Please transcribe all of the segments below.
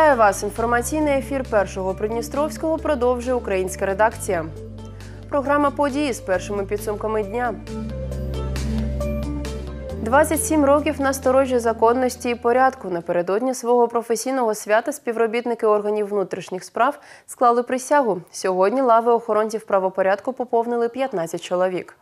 Вітаю вас! Інформаційний ефір першого Придністровського продовжує українська редакція. Програма події з першими підсумками дня. 27 років на сторожі законності і порядку. Напередодні свого професійного свята співробітники органів внутрішніх справ склали присягу. Сьогодні лави охоронців правопорядку поповнили 15 чоловік.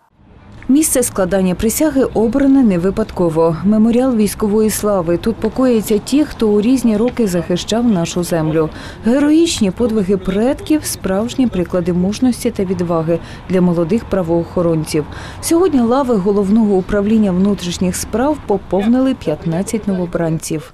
Місце складання присяги обране не випадково. Меморіал військової слави. Тут покояться ті, хто у різні роки захищав нашу землю. Героїчні подвиги предків, справжні приклади мужності та відваги для молодих правоохоронців. Сьогодні лави головного управління внутрішніх справ поповнили 15 новобранців.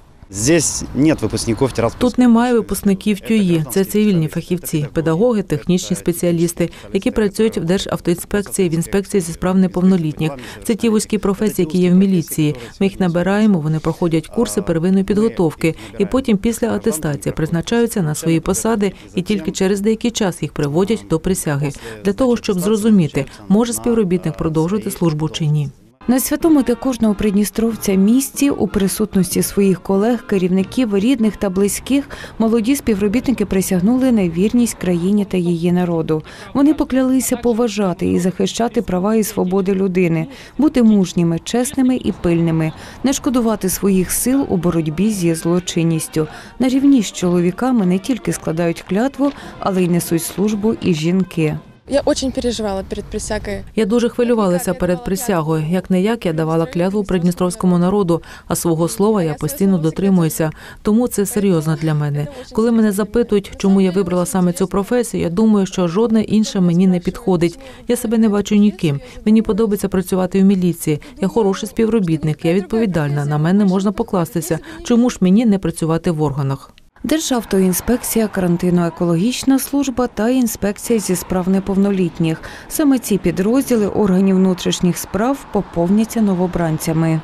Тут немає випускників ТЮї. Це цивільні фахівці, педагоги, технічні спеціалісти, які працюють в Державтоінспекції, в інспекції зі справ неповнолітніх. Це ті вузькі професії, які є в міліції. Ми їх набираємо, вони проходять курси первинної підготовки, і потім після атестації призначаються на свої посади, і тільки через деякий час їх приводять до присяги для того, щоб зрозуміти, може співробітник продовжити службу чи ні. На святому для кожного придністровця місці у присутності своїх колег, керівників, рідних та близьких молоді співробітники присягнули на вірність країні та її народу. Вони поклялися поважати і захищати права і свободи людини, бути мужніми, чесними і пильними, не шкодувати своїх сил у боротьбі зі злочинністю. На рівні з чоловіками не тільки складають клятву, але й несуть службу і жінки. Я очень переживала перед присягой. Я дуже хвилювалася перед присягою. Як не як я давала клятву придністровському народу, а свого слова я постійно дотримуюся. Тому це серйозно для мене. Коли мене запитують, чому я вибрала саме цю професію, я думаю, що жодна інша мені не підходить. Я себе не бачу ніким. Мені подобається працювати в міліції. Я хороший співробітник, я відповідальна. На мене можна покластися. Чому ж мені не працювати в органах? Державтоінспекція, карантинно-екологічна служба та інспекція зі справ неповнолітніх. Саме ці підрозділи органів внутрішніх справ поповняться новобранцями.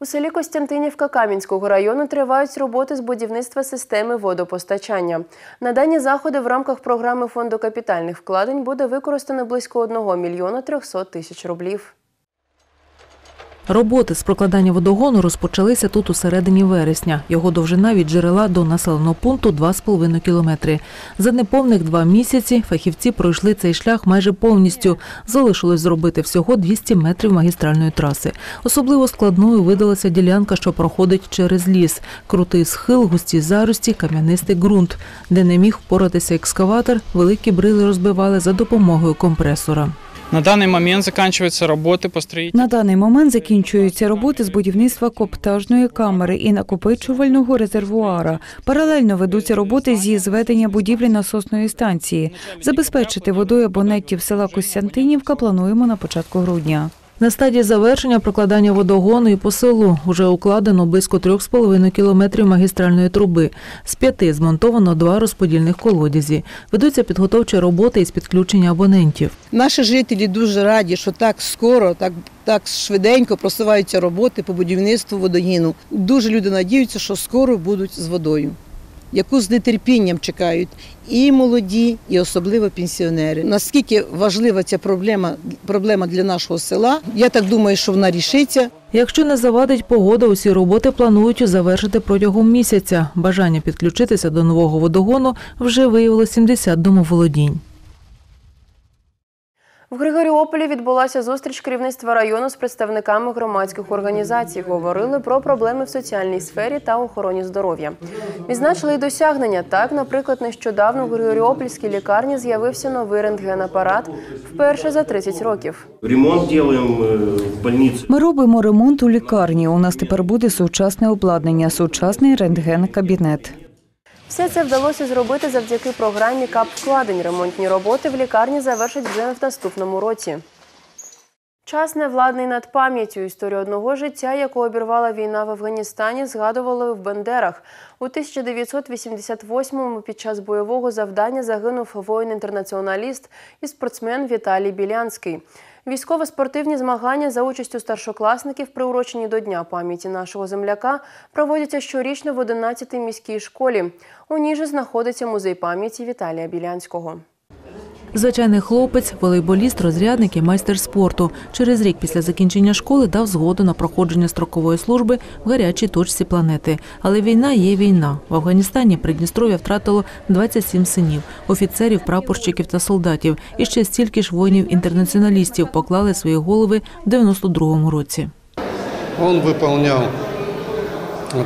У селі Костянтинівка Кам'янського району тривають роботи з будівництва системи водопостачання. На дані заходи в рамках програми фонду капітальних вкладень буде використано близько 1 мільйона 300 тисяч рублів. Роботи з прокладання водогону розпочалися тут у середині вересня. Його довжина від джерела до населеного пункту 2,5 кілометри. За неповних два місяці фахівці пройшли цей шлях майже повністю. Залишилось зробити всього 200 метрів магістральної траси. Особливо складною видалася ділянка, що проходить через ліс. Крутий схил, густі зарості, кам'янистий ґрунт. Де не міг впоратися екскаватор, великі брили розбивали за допомогою компресора. На даний момент закінчуються роботи по строїтельству. На даний момент закінчуються роботи з будівництва коптажної камери і накопичувального резервуара. Паралельно ведуться роботи зі зведення будівлі насосної станції. Забезпечити водою абонентів села Костянтинівка плануємо на початку грудня. На стадії завершення прокладання водогону і по селу вже укладено близько 3,5 кілометрів магістральної труби. З п'яти змонтовано два розподільних колодязі. Ведуться підготовчі роботи із підключення абонентів. Наші жителі дуже раді, що так скоро, так, так швиденько просуваються роботи по будівництву водогіну. Дуже люди надіються, що скоро будуть з водою, яку з нетерпінням чекають і молоді, і особливо пенсіонери. Наскільки важлива ця проблема, проблема для нашого села, я так думаю, що вона рішиться. Якщо не завадить погода, усі роботи планують завершити протягом місяця. Бажання підключитися до нового водогону вже виявило 70 домоволодінь. В Григоріополі відбулася зустріч керівництва району з представниками громадських організацій. Говорили про проблеми в соціальній сфері та охороні здоров'я. Відзначили й досягнення. Так, наприклад, нещодавно в Григоріопольській лікарні з'явився новий рентгенапарат вперше за 30 років. Ремонт делаем э, в больнице. Ми робимо ремонт у лікарні. У нас тепер буде сучасне обладнання, сучасний рентген-кабінет. Все це вдалося зробити завдяки програмі КАП вкладень. Ремонтні роботи в лікарні завершать вже в наступному році. Час невладний над пам'яттю. Історію одного життя, яку обірвала війна в Афганістані, згадували в Бендерах. У 1988-му під час бойового завдання загинув воїн-інтернаціоналіст і спортсмен Віталій Білянський. Військово-спортивні змагання за участю старшокласників, приурочені до Дня пам'яті нашого земляка, проводяться щорічно в 11-й міській школі. У ній знаходиться музей пам'яті Віталія Білянського. Звичайний хлопець, волейболіст, розрядник і майстер спорту. Через рік після закінчення школи дав згоду на проходження строкової служби в гарячій точці планети. Але війна є війна. В Афганістані Придністров'я втратило 27 синів, офіцерів, прапорщиків та солдатів. І ще стільки ж воїнів-інтернаціоналістів поклали свої голови в 92-му році. Он выполнял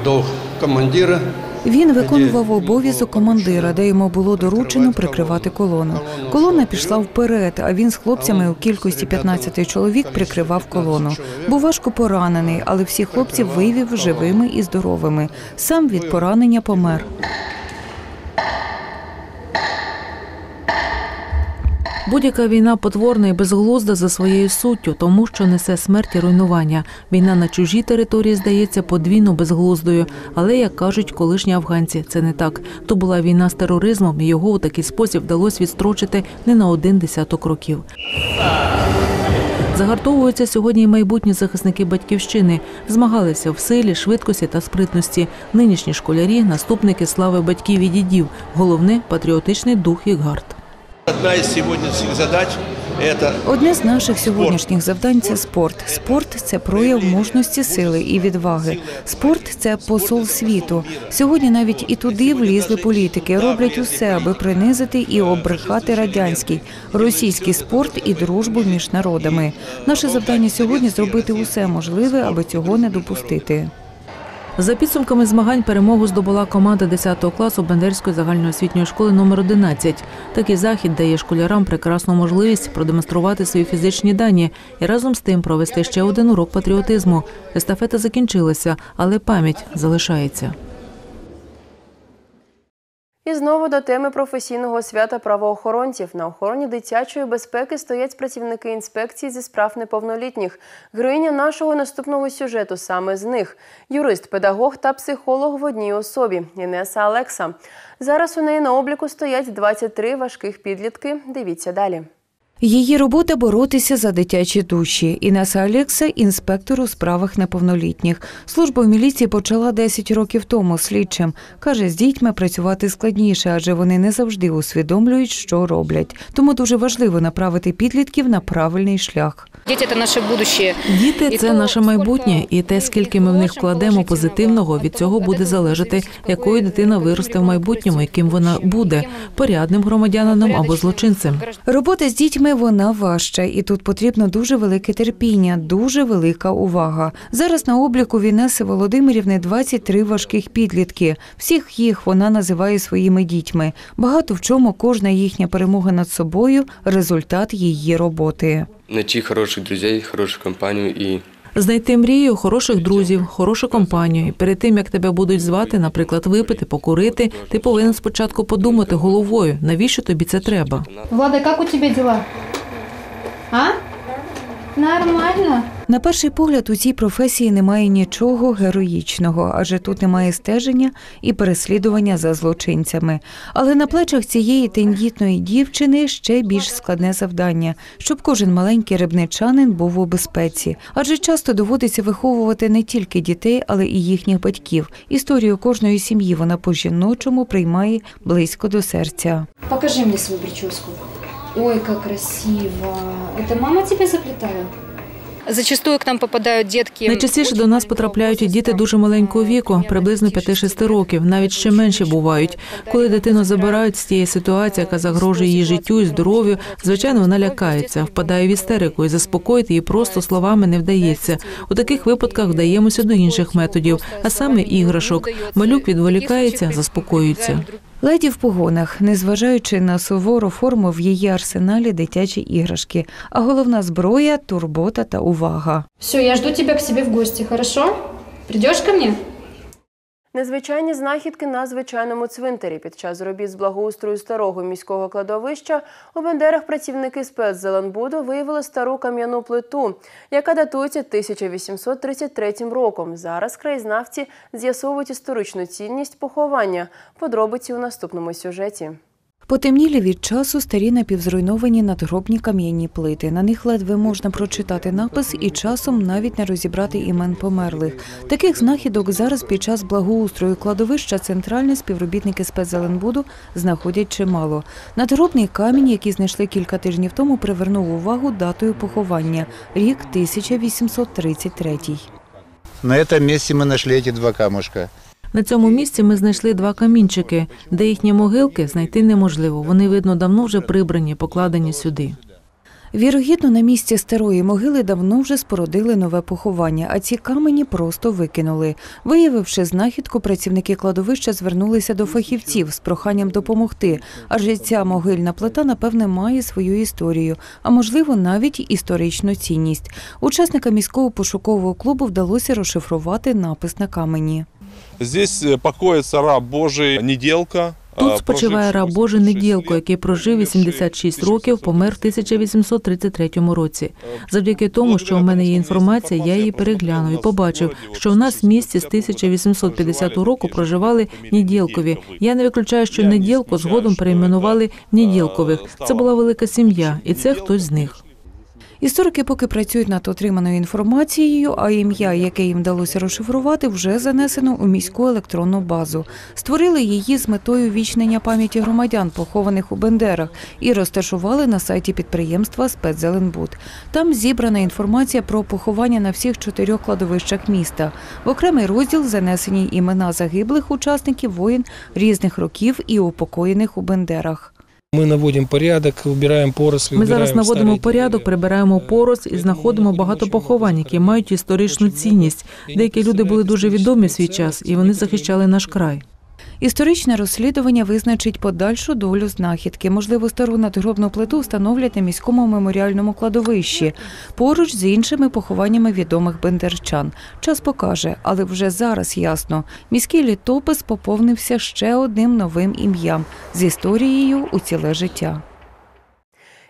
долг командира. Він виконував обов'язок командира, де йому було доручено прикривати колону. Колона пішла вперед, а він з хлопцями у кількості 15 чоловік прикривав колону. Був важко поранений, але всі хлопці вивів живими і здоровими. Сам від поранення помер. Будь-яка війна потворна і безглузда за своєю суттю, тому що несе смерть і руйнування. Війна на чужій території здається подвійно безглуздою. Але, як кажуть колишні афганці, це не так. То була війна з тероризмом, і його у такий спосіб вдалося відстрочити не на один десяток років. Загартовуються сьогодні і майбутні захисники батьківщини. Змагалися в силі, швидкості та спритності. Нинішні школярі наступники слави батьків і дідів. Головне патріотичний дух і гард. Одна из сегодняшних задач – Одне з наших сьогоднішніх завдань це спорт. Спорт це прояв мужності, сили і відваги. Спорт це посол світу. Сьогодні навіть і туди влізли політики, роблять усе, аби принизити і обрехати радянський, російський спорт і дружбу між народами. Наше завдання сьогодні зробити усе можливе, аби цього не допустити. За підсумками змагань перемогу здобула команда 10 класу Бендерської загальноосвітньої школи номер 11. Такий захід дає школярам прекрасну можливість продемонструвати свої фізичні дані і разом з тим провести ще один урок патріотизму. Естафета закінчилася, але пам'ять залишається. І знову до теми професійного свята правоохоронців. На охороні дитячої безпеки стоять працівники інспекції зі справ неповнолітніх. Героїня нашого наступного сюжету саме з них – юрист, педагог та психолог в одній особі – Інеса Олекса. Зараз у неї на обліку стоять 23 важких підлітки. Дивіться далі. Її робота боротися за дитячі душі. Інеса Алекса – інспектор у справах неповнолітніх. Службу в міліції почала 10 років тому слідчим. Каже, з дітьми працювати складніше, адже вони не завжди усвідомлюють, що роблять. Тому дуже важливо направити підлітків на правильний шлях. Діти це наше будущее. Діти це наше майбутнє, і те, скільки ми в них вкладемо позитивного, від цього буде залежати, якою дитина виросте в майбутньому, яким вона буде порядним громадянином або злочинцем. Робота з дітьми вона важча, і тут потрібно дуже велике терпіння, дуже велика увага. Зараз на обліку Вінеси Володимирівни 23 важких підлітки. Всіх їх вона називає своїми дітьми. Багато в чому кожна їхня перемога над собою результат її роботи. Найти хороших друзей, хорошу компанію і Знайти мрію, хороших друзів, хорошу компанію. І перед тим як тебе будуть звати, наприклад, випити, покурити, ти повинен спочатку подумати головою, навіщо тобі це треба. Влада, як у тебе діла? А? Нормально. На перший погляд у цій професії немає нічого героїчного, адже тут немає стеження і переслідування за злочинцями. Але на плечах цієї тендітної дівчини ще більш складне завдання, щоб кожен маленький рибничанин був у безпеці. Адже часто доводиться виховувати не тільки дітей, але і їхніх батьків. Історію кожної сім'ї вона по жіночому приймає близько до серця. Покажи мне свою прическу. Ой, как красиво. Это мама тебе заплетала? Зачастую к нам попадают детки. Найчастіше до нас потрапляють і діти дуже маленького віку, приблизно 5-6 років, навіть ще менші бувають. Коли дитину забирають з тієї ситуації, яка загрожує її життю і здоров'ю, звичайно, вона лякається, впадає в істерику і заспокоїти її просто словами не вдається. У таких випадках вдаємося до інших методів, а саме іграшок. Малюк відволікається, заспокоюється. Леді в погонах, незважаючи на сувору форму в її арсеналі дитячі іграшки, а головна зброя турбота та увага. Все, я жду тебе к себе в гості, хорошо? Придешь ко мне? Незвичайні знахідки на звичайному цвинтарі. Під час робіт з благоустрою старого міського кладовища у Бендерах працівники спецзеленбуду виявили стару кам'яну плиту, яка датується 1833 роком. Зараз краєзнавці з'ясовують історичну цінність поховання. Подробиці у наступному сюжеті. Потемнілі від часу старі напівзруйновані надгробні кам'яні плити. На них ледве можна прочитати напис і часом навіть не розібрати імен померлих. Таких знахідок зараз під час благоустрою кладовища центральні співробітники спецзеленбуду знаходять чимало. Надгробний камінь, який знайшли кілька тижнів тому, привернув увагу датою поховання – рік 1833. На этом месте мы нашли эти два камушка. на цьому місці ми знайшли два камінчики, де їхні могилки знайти неможливо. Вони, видно, давно вже прибрані, покладені сюди. Вірогідно, на місці старої могили давно вже спорудили нове поховання, а ці камені просто викинули. Виявивши знахідку, працівники кладовища звернулися до фахівців з проханням допомогти, адже ця могильна плита, напевне, має свою історію, а можливо, навіть історичну цінність. Учасникам міського пошукового клубу вдалося розшифрувати напис на камені. Здесь э, покоится раб Божий Неділка. Тут спочиває раб Божий Неділко, який прожив 86 років, помер в 1833 році. Завдяки тому, що у мене є інформація, я її переглянув і побачив, що в нас в місті з 1850 року проживали Неділкові. Я не виключаю, що Неділко згодом перейменували Неділкових. Це була велика сім'я, і це хтось з них. Історики поки працюють над отриманою інформацією, а ім'я, яке їм вдалося розшифрувати, вже занесено у міську електронну базу. Створили її з метою вічнення пам'яті громадян, похованих у Бендерах, і розташували на сайті підприємства «Спецзеленбуд». Там зібрана інформація про поховання на всіх чотирьох кладовищах міста. В окремий розділ занесені імена загиблих учасників воїн різних років і упокоєних у Бендерах. Ми наводимо порядок, вибираємо порослі. Ми зараз наводимо порядок, прибираємо порос і знаходимо багато поховань, які мають історичну цінність. Деякі люди були дуже відомі в свій час, і вони захищали наш край. Історичне розслідування визначить подальшу долю знахідки. Можливо, стару надгробну плиту встановлять на міському меморіальному кладовищі поруч з іншими похованнями відомих бендерчан. Час покаже, але вже зараз ясно. Міський літопис поповнився ще одним новим ім'ям з історією у ціле життя.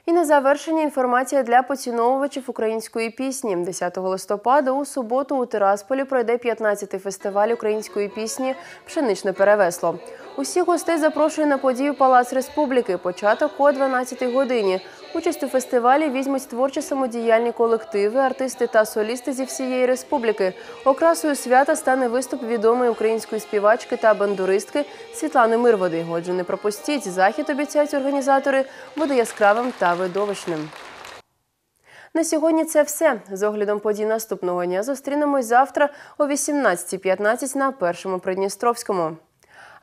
І на завершення інформація для поціновувачів української пісні. 10 листопада у суботу у Тирасполі пройде 15-й фестиваль української пісні Пшеничне перевесло. Усіх гостей запрошує на подію Палац Республіки. Початок о 12-й годині. Участь у фестивалі візьмуть творчі самодіяльні колективи, артисти та солісти зі всієї республіки. Окрасою свята стане виступ відомої української співачки та бандуристки Світлани Мирводи. Отже, не пропустіть захід обіцяють організатори буде яскравим та видовищним. На сьогодні це все. З оглядом подій наступного дня зустрінемось завтра о 18.15 на першому Придністровському.